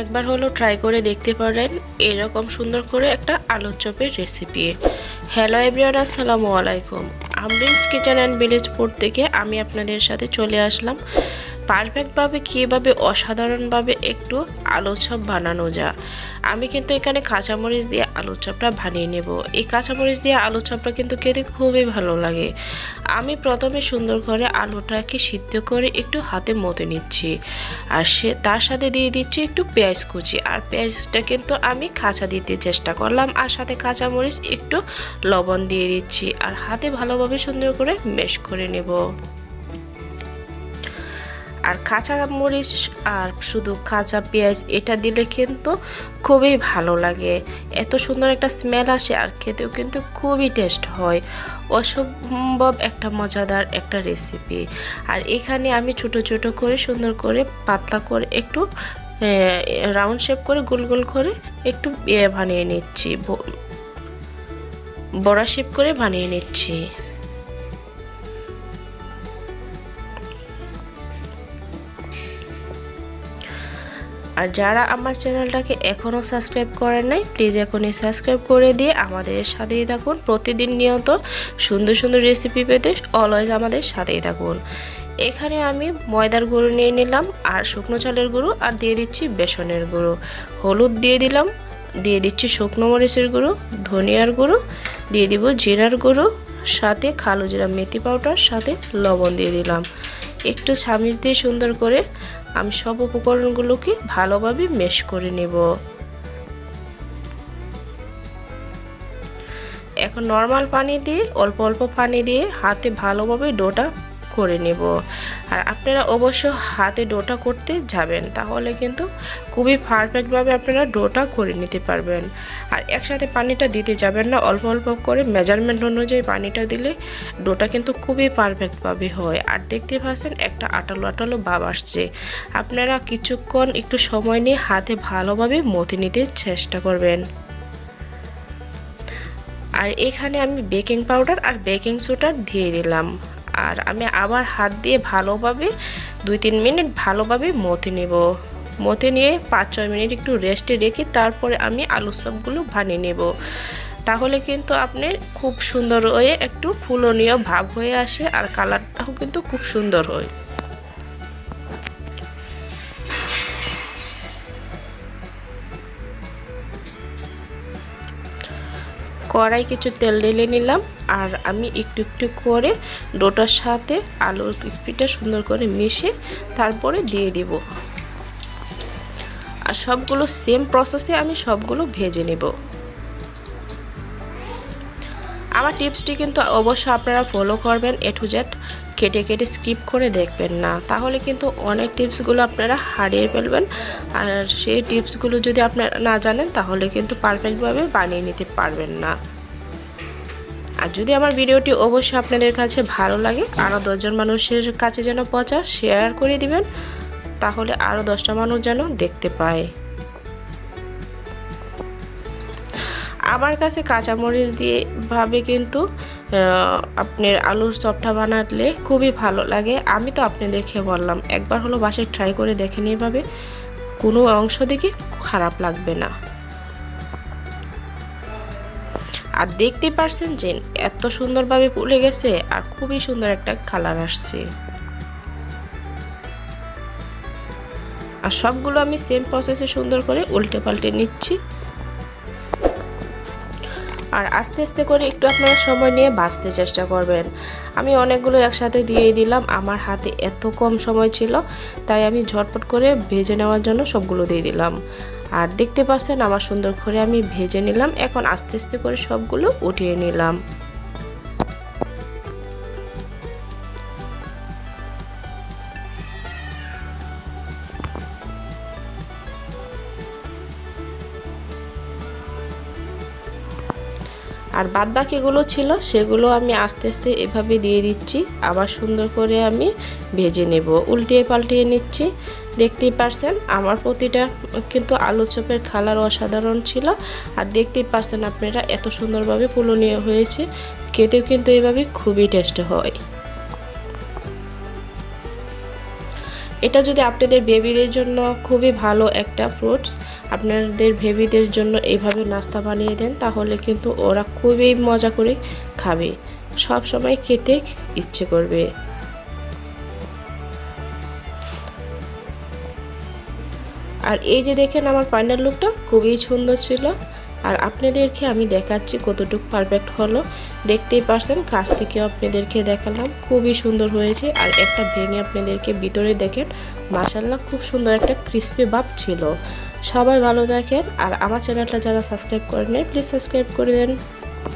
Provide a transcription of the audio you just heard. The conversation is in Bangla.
একবার হলো ট্রাই করে দেখতে পারেন এরকম সুন্দর করে একটা আলুর চপের রেসিপি হ্যালো এভরিওয়ান আসসালামু আলাইকুম। আমরিন্স কিচেন অ্যান্ড ভিলেজ থেকে আমি আপনাদের সাথে চলে আসলাম। পারফেক্টভাবে কীভাবে অসাধারণভাবে একটু আলু চপ বানানো যা আমি কিন্তু এখানে কাঁচামরিচ দিয়ে আলু চপটা বানিয়ে নেব। এই কাঁচামরিচ দিয়ে আলু চপটা কিন্তু খেতে খুবই ভালো লাগে। আমি প্রথমে সুন্দর করে আলুটাকে সিদ্ধ করে একটু হাতে মতে নিচ্ছি। আর সে তার সাথে দিয়ে দিচ্ছি একটু পেঁয়াজ কুচি। আর পেঁয়াজটা কিন্তু আমি কাঁচা দিতে চেষ্টা করলাম। আর সাথে কাঁচামরিচ একটু লবণ দিয়ে দিচ্ছি। আর হাতে ভালোভাবে সুন্দর করে মেশ করে নেব। আর কাঁচা মরিচ আর শুধু কাঁচা পেঁয়াজ এটা দিলে কিন্তু খুবই ভালো লাগে। এত সুন্দর একটা স্মেল আসে আর খেতেও কিন্তু খুবই টেস্ট হয়। অসম্ভব একটা মজাদার একটা রেসিপি আর এখানে আমি ছোট ছোট করে সুন্দর করে পাতলা করে একটু রাউন্ড শেপ করে গোল গোল করে একটু বানিয়ে নিচ্ছি। বড়া শেপ করে বানিয়ে নিচ্ছি। আর যারা আমার চ্যানেলটাকে এখনও সাবস্ক্রাইব করেন নাই প্লিজ এখনই সাবস্ক্রাইব করে দিয়ে আমাদের সাথেই থাকুন। প্রতিদিন নিয়ত সুন্দর সুন্দর রেসিপি পেতে অলওয়েজ আমাদের সাথেই থাকুন। এখানে আমি ময়দার গুঁড়ো নিয়ে নিলাম আর শুকনো চালের গুঁড়ো আর দিয়ে দিচ্ছি বেসনের গুঁড়ো। হলুদ দিয়ে দিলাম, দিয়ে দিচ্ছি শুকনো মরিচের গুঁড়ো, ধনিয়ার গুঁড়ো, দিয়ে দিব জিরার গুঁড়ো, সাথে কালো জিরা মেথি পাউডার, সাথে লবণ দিয়ে দিলাম। একটু ছামিচ দিয়ে সুন্দর করে আমি সব উপকরণগুলোকে ভালোভাবে মেশ করে নেব। এখন নর্মাল পানি দিয়ে, অল্প অল্প পানি দিয়ে হাতে ভালোভাবে ডোটা করে নেব। আর আপনারা অবশ্য হাতে ডোটা করতে যাবেন, তাহলে কিন্তু খুবই পারফেক্টভাবে আপনারা ডোটা করে নিতে পারবেন। আর একসাথে পানিটা দিতে যাবেন না, অল্প অল্প করে মেজারমেন্ট অনুযায়ী পানিটা দিলে ডোটা কিন্তু খুবই পারফেক্টভাবে হয়। আর দেখতে পাচ্ছেন একটা আটালো আটালো ভাব আসছে। আপনারা কিছুক্ষণ একটু সময় নিয়ে হাতে ভালোভাবে মতে নিতে চেষ্টা করবেন। আর এখানে আমি বেকিং পাউডার আর বেকিং সোডা দিয়ে দিলাম। আর আমি আবার হাত দিয়ে ভালোভাবে দুই তিন মিনিট ভালোভাবে মতে নেব। মতে নিয়ে পাঁচ ছয় মিনিট একটু রেস্টে রেখে তারপরে আমি আলু সবগুলো ভানিয়ে নেব। তাহলে কিন্তু আপনি খুব সুন্দর হয়ে একটু ফুলনীয় ভাব হয়ে আসে আর কালারটাও কিন্তু খুব সুন্দর হয়। কড়াই কিছু তেল ঢেলে নিলাম আর আমি একটু একটু করে ডোটার সাথে আলুর ক্রিস্পিটা সুন্দর করে মিশে তারপরে দিয়ে দিব। আর সবগুলো সেম প্রসেসে আমি সবগুলো ভেজে নেব। আমার টিপসটি কিন্তু অবশ্যই আপনারা ফলো করবেন এ টু জেড কেটে কেটে স্কিপ করে দেখবেন না। তাহলে কিন্তু অনেক টিপসগুলো আপনারা হারিয়ে ফেলবেন। আর সেই টিপসগুলো যদি আপনারা না জানেন, তাহলে কিন্তু পারফেক্টভাবে বানিয়ে নিতে পারবেন না। আর যদি আমার ভিডিওটি অবশ্যই আপনাদের কাছে ভালো লাগে আরও দশজন মানুষের কাছে যেন পচা শেয়ার করে দিবেন, তাহলে আরও দশটা মানুষ যেন দেখতে পায়। আমার কাছে কাঁচামরিচ দিয়ে ভাবে কিন্তু আপনার আলুর চপটা বানালে খুবই ভালো লাগে। আমি তো আপনাদেরকে বললাম, একবার হলো বাসায় ট্রাই করে দেখে দেখেন এভাবে। কোনো অংশ দিকে খারাপ লাগবে না। আর দেখতে পারছেন যে এত সুন্দরভাবে ফুলে গেছে আর খুবই সুন্দর একটা কালার আসছে। আর সবগুলো আমি সেম প্রসেসে সুন্দর করে উল্টে পাল্টে নিচ্ছি। আর আস্তে আস্তে করে একটু আপনারা সময় নিয়ে বাঁচতে চেষ্টা করবেন। আমি অনেকগুলো একসাথে দিয়ে দিলাম, আমার হাতে এত কম সময় ছিল, তাই আমি ঝটপট করে ভেজে নেওয়ার জন্য সবগুলো দিয়ে দিলাম। আর দেখতে পাচ্ছেন আমার সুন্দর করে আমি ভেজে নিলাম, এখন আস্তে আস্তে করে সবগুলো উঠিয়ে নিলাম। আর বাদ বাকিগুলো ছিল, সেগুলো আমি আস্তে আস্তে এভাবে দিয়ে দিচ্ছি। আবার সুন্দর করে আমি ভেজে নেব। উল্টিয়ে পাল্টিয়ে নিচ্ছি। দেখতেই পারছেন, আমার প্রতিটা কিন্তু আলু চপের খালার অসাধারণ ছিল। আর দেখতেই পারছেন আপনারা, এত সুন্দরভাবে পুলনীয় হয়েছে। খেতেও কিন্তু এভাবে খুবই টেস্ট হয়। এটা যদি আপনাদের বেবিদের জন্য খুবই ভালো একটা ফ্রুটস, আপনাদের বেবিদের জন্য এইভাবে নাস্তা বানিয়ে দেন, তাহলে কিন্তু ওরা খুবই মজা করে খাবে। সব সময় খেতে ইচ্ছে করবে। আর এই যে দেখেন আমার ফাইনাল লুকটা, খুবই সুন্দর ছিল। আর আপনাদেরকে আমি দেখাচ্ছি কতটুকু পারফেক্ট হলো। দেখতেই পারছেন, কাছ থেকে আপনাদেরকে দেখালাম। খুবই সুন্দর হয়েছে আর একটা ভেঙে আপনাদেরকে ভিতরে দেখেন মাসাল্লাহ খুব সুন্দর একটা ক্রিস্পি ভাব ছিল। সবাই ভালো দেখেন আর আমার চ্যানেলটা যারা সাবস্ক্রাইব করেন প্লিজ সাবস্ক্রাইব করে দেন।